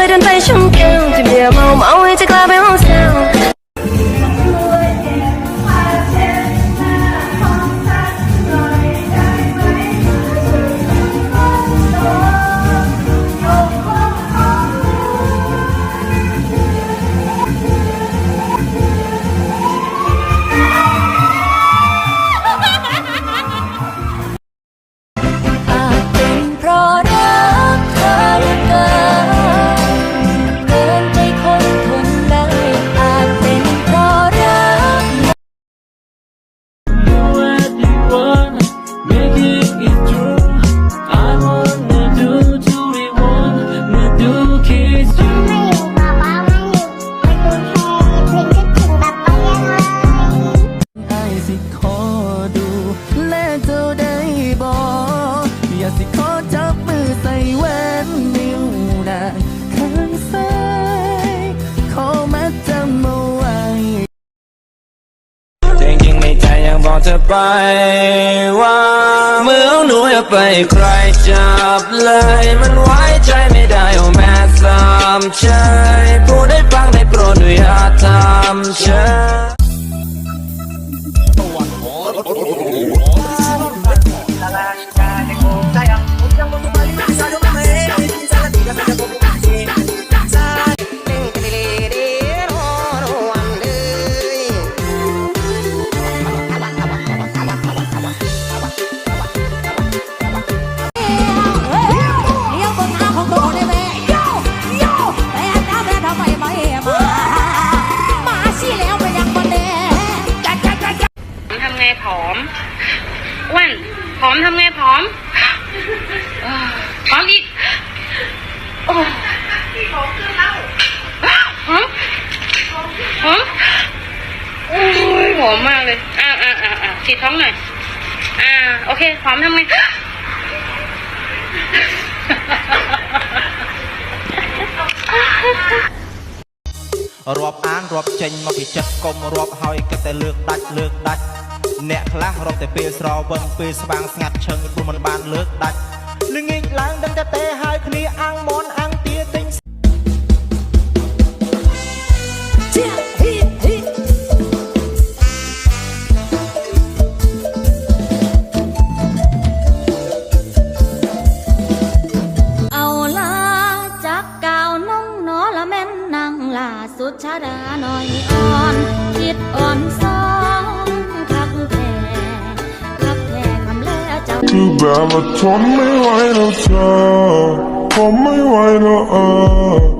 bullet and ดู แลเจ้าได้บออยากสิขอจับมือใส่แว่นนิ้วนางข้างซ้ายขอมาจำเอาไว้จริงไม่ใจยังบอกเธอไปว่าเมื่อหนูจะไปใครจับเลย มันไว้ใจไม่ได้โอแม่สามใจผู้ได้ฟังได้โปรดอย่าทำใจ อมอ้วนผอมทำไงผอมเอ้อผอมอีกโอ้ผอมขึ้นแล้วผอมผอมโอ้ยผอมมากเลย อ่าอ่าอ่าอ่าฉีดท้องหน่อย อ่า โอเคผอมทำไง រាប់អានរាប់ចេញមកពីចិត្តកុំរាប់ហើយគិតតែលើកដាច់លើកដាច់ អ្នកខ្លះរកតែពេលស្រវឹងពេលស្វាងស្ងាត់ឈឹងព្រោះមិនបានលើកដាច់ល្ងាចឡើងដឹងតែទេហើយគ្នាអាំងមនអាំងទាទិញជាហ៊ីហ៊ីអូឡាចាក់កៅនំណឡាមែនណាងឡាសុឆារាណយអន แบบว่าทนไม่ไหวแล้วเธอผมไม่ไหวแล้วเออ